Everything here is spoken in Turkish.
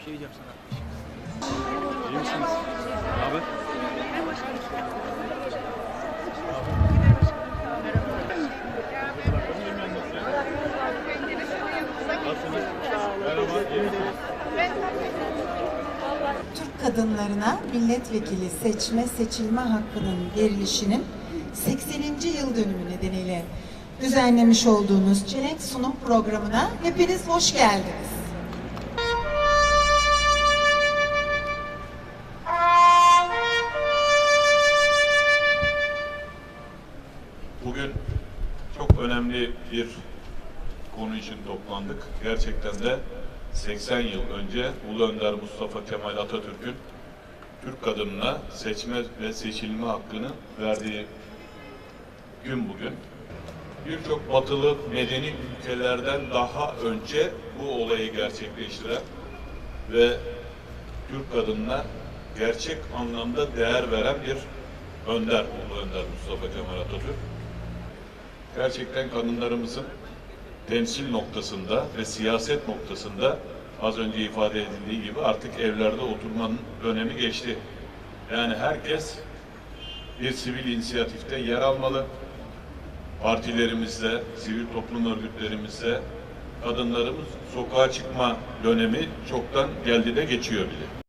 bir şey diyeceğim sana. İyi misiniz? Ne haber? Türk kadınlarına milletvekili seçme seçilme hakkının verilişinin 80. yıl dönümü nedeniyle düzenlemiş olduğunuz Çelenk Sunum programına hepiniz hoş geldiniz. Bugün çok önemli bir konu için toplandık. Gerçekten de 80 yıl önce Ulu Önder Mustafa Kemal Atatürk'ün Türk kadınına seçme ve seçilme hakkını verdiği gün bugün. Birçok batılı medeni ülkelerden daha önce bu olayı gerçekleştiren ve Türk kadınına gerçek anlamda değer veren bir önder, Ulu Önder Mustafa Kemal Atatürk gerçekten kadınlarımızın temsil noktasında ve siyaset noktasında az önce ifade edildiği gibi artık evlerde oturmanın önemi geçti. Yani herkes bir sivil inisiyatifte yer almalı. Partilerimizde, sivil toplum örgütlerimizde kadınlarımız sokağa çıkma dönemi çoktan geldi de geçiyor bile.